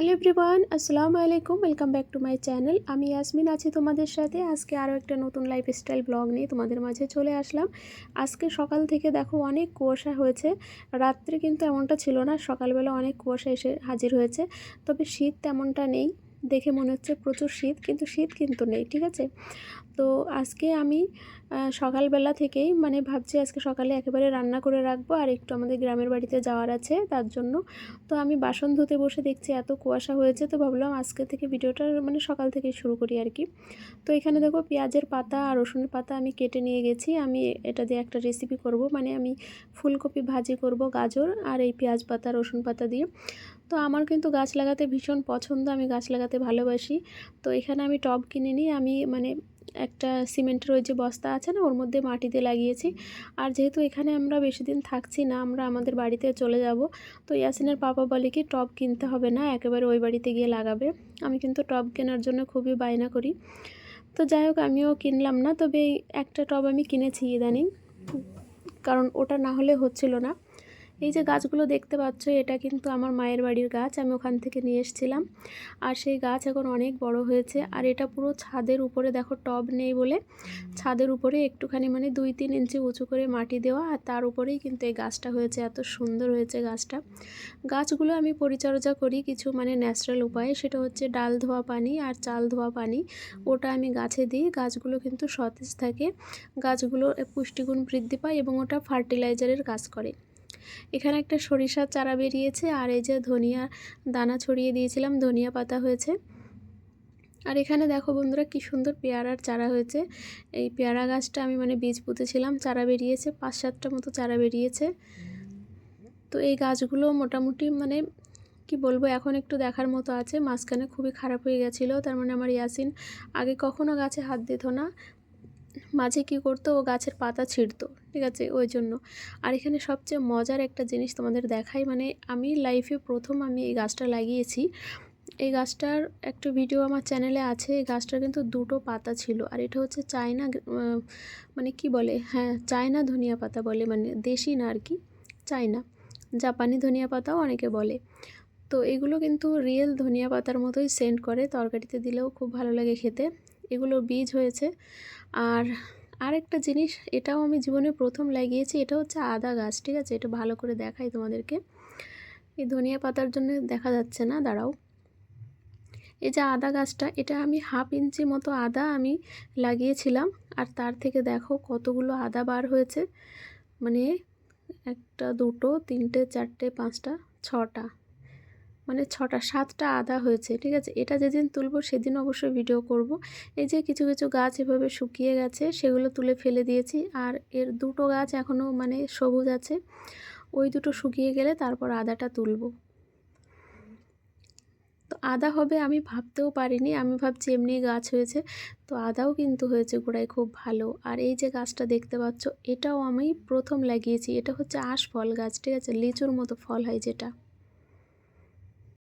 Hello everyone আসসালামু আলাইকুম welcome back to my channel আমি ইয়াসমিন আছি তোমাদের সাথে। আজকে আরও একটা নতুন লাইফস্টাইল ব্লগ নিয়ে তোমাদের মাঝে চলে আসলাম। আজকে সকাল থেকে দেখো অনেক কুয়াশা হয়েছে। রাত্রে কিন্তু এমনটা ছিল না, সকালবেলা অনেক কুয়াশা এসে হাজির হয়েছে। তবে শীত তেমনটা নেই। দেখে মনে হচ্ছে প্রচুর শীত, কিন্তু শীত কিন্তু নেই, ঠিক আছে? তো আজকে আমি সকালবেলা থেকেই মানে ভাবছি আজকে সকালে একেবারে রান্না করে রাখব আর একটু আমাদের গ্রামের বাড়িতে যাওয়ার আছে তার জন্য। তো আমি বাসন ধুতে বসে দেখছি এত কুয়াশা হয়েছে, তো ভাবলাম আজকে থেকে ভিডিওটা মানে সকাল থেকেই শুরু করি আর কি। তো এখানে দেখো পেঁয়াজের পাতা আর রসুনের পাতা আমি কেটে নিয়ে গেছি, আমি এটা দিয়ে একটা রেসিপি করব মানে আমি ফুলকপি ভাজি করব গাজর আর এই পেঁয়াজ পাতা, রসুন পাতা দিয়ে। তো আমার কিন্তু গাছ লাগাতে ভীষণ পছন্দ, আমি গাছ লাগাতে ভালোবাসি। তো এখানে আমি টব কিনে নিই আমি মানে একটা সিমেন্টের ওই যে বস্তা আছে না, ওর মধ্যে মাটিতে লাগিয়েছি। আর যেহেতু এখানে আমরা বেশি দিন থাকছি না, আমরা আমাদের বাড়িতে চলে যাব, তো ইয়াসিনের পাপা বলে কি, টব কিনতে হবে না, একেবারে ওই বাড়িতে গিয়ে লাগাবে। আমি কিন্তু টব কেনার জন্য খুবই বায়না করি। তো যাই হোক, আমিও কিনলাম না, তবে একটা টব আমি কিনেছি ইদানিং। কারণ ওটা না হলে হচ্ছিল না। এই যে গাছগুলো দেখতে পাচ্ছ, এটা কিন্তু আমার মায়ের বাড়ির গাছ, আমি ওখান থেকে নিয়ে এসেছিলাম। আর সেই গাছ এখন অনেক বড় হয়েছে, আর এটা পুরো ছাদের উপরে, দেখো টব নেই বলে, ছাদের উপরে একটুখানি মানে দুই তিন ইঞ্চি উঁচু করে মাটি দেওয়া, আর তার উপরেই কিন্তু এই গাছটা হয়েছে, এত সুন্দর হয়েছে গাছটা। গাছগুলো আমি পরিচর্যা করি কিছু মানে ন্যাচারাল উপায়ে, সেটা হচ্ছে ডাল ধোয়া পানি আর চাল ধোয়া পানি, ওটা আমি গাছে দিই, গাছগুলো কিন্তু সতেজ থাকে। গাছগুলো পুষ্টিগুণ বৃদ্ধি পায় এবং ওটা ফার্টিলাইজারের কাজ করে। এখানে একটা সরিষার চারা বেরিয়েছে, আর এই যে ধনিয়া দানা ছড়িয়ে দিয়েছিলাম, ধনিয়া পাতা হয়েছে। আর এখানে দেখো বন্ধুরা কি সুন্দর পেয়ারার চারা হয়েছে। এই পেয়ারা গাছটা আমি মানে বীজ পুঁতেছিলাম, চারা বেরিয়েছে, পাঁচ সাতটা মতো চারা বেরিয়েছে। তো এই গাছগুলো মোটামুটি মানে কি বলব, এখন একটু দেখার মতো আছে, মাঝখানে খুবই খারাপ হয়ে গেছিল, তার মানে আমার ইয়াসিন আগে কখনো গাছে হাত দিত না। মাঝে কি করতো? ও গাছের পাতা ছিঁড়তো, ঠিক আছে? ওই জন্য। আর এখানে সবচেয়ে মজার একটা জিনিস তোমাদের দেখাই মানে আমি লাইফে প্রথম আমি এই গাছটা লাগিয়েছি। এই গাছটার একটা ভিডিও আমার চ্যানেলে আছে, এই গাছটার কিন্তু দুটো পাতা ছিল। আর এটা হচ্ছে চায়না মানে কি বলে? হ্যাঁ চায়না ধনিয়া পাতা বলে মানে দেশি না আর কি, চায়না। জাপানি ধনিয়া পাতাও অনেকে বলে। তো এগুলো কিন্তু রিয়েল ধনিয়া পাতার মতোই সেন্ট করে, তরকারিতে দিলেও খুব ভালো লাগে খেতে। এগুলো বীজ হয়েছে। আর আরেকটা জিনিস, এটাও আমি জীবনে প্রথম লাগিয়েছি, এটা হচ্ছে আদা গাছ, ঠিক আছে? এটা ভালো করে দেখাই তোমাদেরকে। এই ধনিয়া পাতার জন্য দেখা যাচ্ছে না, দাঁড়াও। এই যে আদা গাছটা, এটা আমি হাফ ইঞ্চি মতো আদা আমি লাগিয়েছিলাম, আর তার থেকে দেখো কতগুলো আদা বার হয়েছে। মানে একটা দুটো, তিনটে, চারটে, পাঁচটা, ছটা। মানে ছটা, সাতটা আদা হয়েছে, ঠিক আছে? এটা যেদিন তুলবো সেদিন অবশ্যই ভিডিও করব। এই যে কিছু কিছু গাছ এভাবে শুকিয়ে গেছে, সেগুলো তুলে ফেলে দিয়েছি। আর এর দুটো গাছ এখনও মানে সবুজ আছে। ওই দুটো শুকিয়ে গেলে তারপর আদাটা তুলব। তো আদা হবে আমি ভাবতেও পারিনি। আমি ভাবছি এমনি গাছ হয়েছে। তো আদাও কিন্তু হয়েছে গোড়ায় খুব ভালো। আর এই যে গাছটা দেখতে পাচ্ছ, এটাও আমি প্রথম লাগিয়েছি। এটা হচ্ছে আশ ফল গাছ, ঠিক আছে? লিচুর মতো ফল হয় যেটা।